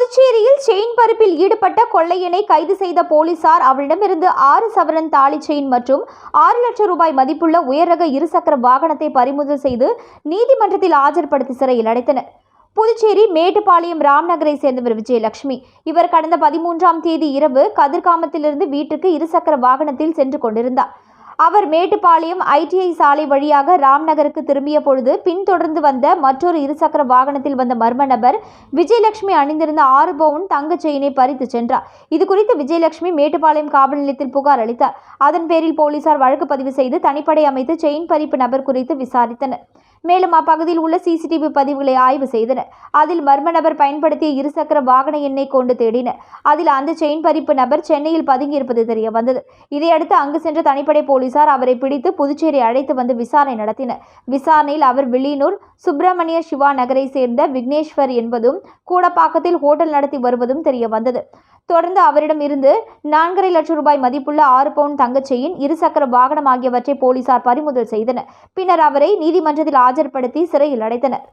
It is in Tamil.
புதுச்சேரியில் செயின் பறிப்பில் ஈடுபட்ட கொள்ளையனை கைது செய்த போலீசார் அவளிடமிருந்து ஆறு சவரன் தாலி செயின் மற்றும் ஆறு லட்சம் ரூபாய் மதிப்புள்ள உயர்ரக இருசக்கர வாகனத்தை பறிமுதல் செய்து நீதிமன்றத்தில் ஆஜர்படுத்தி சிறையில் அடைத்தனர். புதுச்சேரி மேட்டுப்பாளையம் ராம்நகரை சேர்ந்தவர் விஜயலட்சுமி. இவர் கடந்த பதிமூன்றாம் தேதி இரவு கதிர்காமத்திலிருந்து வீட்டுக்கு இருசக்கர வாகனத்தில் சென்று கொண்டிருந்தார். அவர் மேட்டுப்பாளையம் ஐடிஐ சாலை வழியாக ராம்நகருக்கு திரும்பிய பொழுது பின்தொடர்ந்து வந்த மற்றொரு இருசக்கர வாகனத்தில் வந்த மர்ம நபர் விஜயலட்சுமி அணிந்திருந்த ஆறு பவுன் தங்க செயினை பறித்து சென்றார். இது குறித்து விஜயலட்சுமி மேட்டுப்பாளையம் காவல் நிலையத்தில் புகார் அளித்தார். அதன் பேரில் போலீசார் வழக்கு பதிவு செய்து தனிப்படை அமைத்து செயின் பறிப்பு நபர் குறித்து விசாரித்தனர். மேலும் அப்பகுதியில் உள்ள சிசிடிவி பதிவுகளை ஆய்வு செய்தனர். அதில் மர்ம நபர் பயன்படுத்திய இருசக்கர வாகன எண்ணை கொண்டு தேடினர். அதில் அந்த செயின் பறிப்பு நபர் சென்னையில் பதுங்கியிருப்பது தெரிய வந்தது. இதையடுத்து அங்கு சென்ற தனிப்படை போலீஸ் போலீசார் அவரை பிடித்து புதுச்சேரி அழைத்து வந்து விசாரணை நடத்தினர். விசாரணையில் அவர் வில்லியனூர் சுப்பிரமணிய சிவா நகரை சேர்ந்த விக்னேஸ்வர் என்பதும் கூடப்பாக்கத்தில் ஹோட்டல் நடத்தி வருவதும் தெரிய வந்தது. தொடர்ந்து அவரிடம் இருந்து நான்கரை லட்சம் ரூபாய் மதிப்புள்ள ஆறு பவுன் தங்கச்செயின் இருசக்கர வாகனம் ஆகியவற்றை போலீசார் பறிமுதல் செய்தனர். பின்னர் அவரை நீதிமன்றத்தில் ஆஜர்படுத்தி சிறையில் அடைத்தனர்.